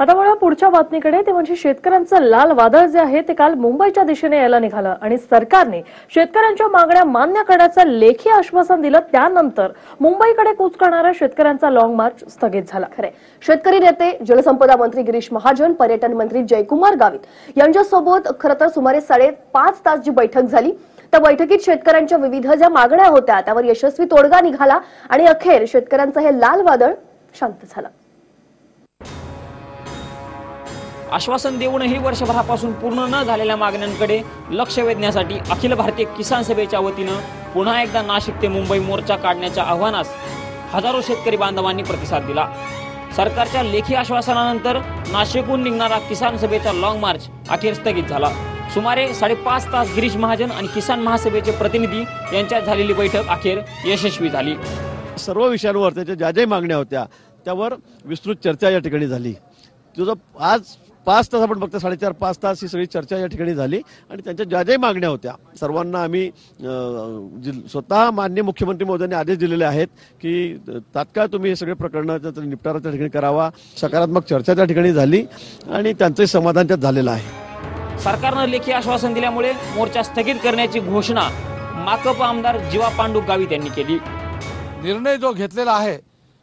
आता वळा पुढच्या बातमीकडे ते म्हणजे शेतकऱ्यांचं लाल वादळ जे आहे ते काल मुंबईच्या दिशेने यायला निघालं. आणि सरकारने शेतकऱ्यांच्या मागण्या मान्य करण्याचं लेखी आश्वासन दिलं. त्यानंतर मुंबईकडे कूच करणाऱ्या शेतकऱ्यांचा लॉंग मार्च स्थगित झाला. खरे शेतकरी नेते जलसंपदा मंत्री गिरीश महाजन पर्यटन मंत्री जयकुमार गावित यांच्यासोबत खरं तर सुमारे साडेपाच तास जी बैठक झाली त्या बैठकीत शेतकऱ्यांच्या विविध ज्या मागण्या होत्या त्यावर यशस्वी तोडगा निघाला आणि अखेर शेतकऱ्यांचं हे लाल वादळ शांत झालं. आश्वासन देऊनही वर्षभरापासून पूर्ण न झालेल्या मागण्यांकडे लक्ष वेधण्यासाठी अखिल भारतीय किसान सभेच्या वतीनं पुन्हा एकदा नाशिक ते मुंबई मोर्चा काढण्याच्या आव्हानास हजारो शेतकरी बांधवांनी प्रतिसाद दिला. सरकारच्या लेखी आश्वासनानंतर नाशिकहून निघणारा किसान सभेचा लॉंग मार्च अखेर स्थगित झाला. सुमारे साडेपाच तास गिरीश महाजन आणि किसान महासभेचे प्रतिनिधी यांच्यात झालेली बैठक अखेर यशस्वी झाली. सर्व विषयांवर त्याच्या ज्या ज्या मागण्या होत्या त्यावर विस्तृत चर्चा या ठिकाणी झाली. तुझं आज पाच तास आपण बघतो साडेचार पाच तास ही सगळी चर्चा या ठिकाणी झाली. आणि त्यांच्या ज्या ज्याही मागण्या होत्या सर्वांना आम्ही स्वतः मान्य मुख्यमंत्री महोदयांनी आदेश दिलेले आहेत की तात्काळ तुम्ही हे सगळे प्रकरणाचा निपटारा त्या ठिकाणी करावा. सकारात्मक चर्चा त्या ठिकाणी झाली आणि त्यांचंही समाधान त्यात झालेलं आहे. सरकारनं लेखी आश्वासन दिल्यामुळे मोर्चा स्थगित करण्याची घोषणा माकप आमदार जीवा पांडू गावित यांनी केली. निर्णय जो घेतलेला आहे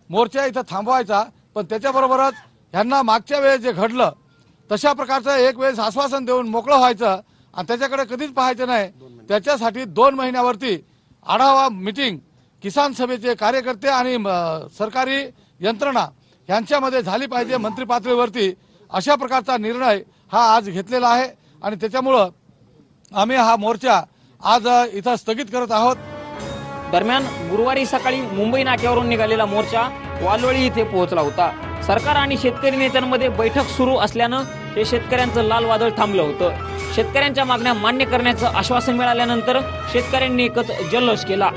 मोर्चा इथं थांबवायचा पण त्याच्याबरोबरच ह्यांना मागच्या वेळेस जे घडलं तशा प्रकारचं एक वेळेस आश्वासन देऊन मोकळं व्हायचं आणि त्याच्याकडे कधीच पाहायचं नाही. त्याच्यासाठी दोन महिन्यावरती आढावा मिटिंग किसान सभेचे कार्यकर्ते आणि म, सरकारी यंत्रणा यांच्यामध्ये झाली पाहिजे मंत्री पातळीवरती अशा प्रकारचा निर्णय हा आज घेतलेला आहे आणि त्याच्यामुळं आम्ही हा मोर्चा आज इथं स्थगित करत आहोत. दरम्यान गुरुवारी सकाळी मुंबई नाक्यावरून निघालेला मोर्चा वालोळी इथे पोहोचला होता. सरकार आणि शेतकरी नेत्यांमध्ये बैठक सुरू असल्यानं हे शेतकऱ्यांचं लाल वादळ थांबलं होतं. शेतकऱ्यांच्या मागण्या मान्य करण्याचं आश्वासन मिळाल्यानंतर शेतकऱ्यांनी एकच जल्लोष केला.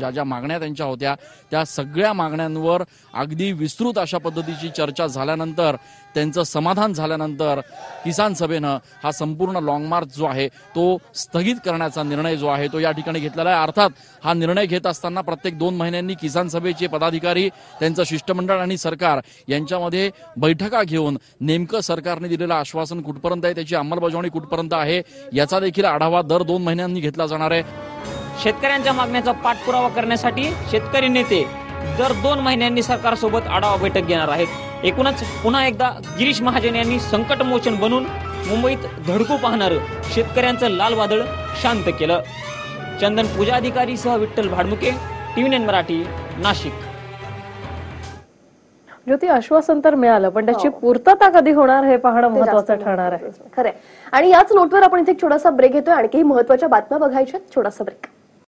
ज्या ज्या मागण्या त्यांच्या होत्या त्या सगळ्या मागण्यांवर अगदी विस्तृत अशा पद्धतीची चर्चा झाल्यानंतर त्यांचं समाधान झाल्यानंतर किसान सभेनं हा संपूर्ण लॉंग मार्च जो आहे तो स्थगित करण्याचा निर्णय जो आहे तो या ठिकाणी घेतलेला आहे. अर्थात हा निर्णय घेत असताना प्रत्येक दोन महिन्यांनी किसान सभेचे पदाधिकारी त्यांचं शिष्टमंडळ आणि सरकार यांच्यामध्ये बैठका घेऊन नेमकं सरकारने दिलेलं आश्वासन कुठपर्यंत आहे त्याची अंमलबजावणी कुठपर्यंत आहे याचा देखील आढावा दर दोन महिन्यांनी घेतला जाणार आहे. शेतकऱ्यांच्या मागण्याचा पाठपुरावा करण्यासाठी शेतकरी नेते दर दोन महिन्यांनी सरकारसोबत आढावा बैठक घेणार आहेत. एकूणच पुन्हा एकदा गिरीश महाजन यांनी संकट मोचन बनून मुंबईत धडकू पाहणारं शेतकऱ्यांचं लाल वादळ शांत केलं. चंदन पूजा अधिकारी सह विठ्ठल भाडमुके टीव्ही नाईन मराठी नाशिक. ज्योती आश्वासन तर मिळालं पण त्याची पूर्तता कधी होणार हे पाहणं हो. महत्वाचं ठरणार आहे. खरंय. आणि याच नोटवर आपण इथे एक छोटासा ब्रेक घेतोय. आणखी महत्त्वाच्या बातम्या बघायच्या छोटासा ब्रेक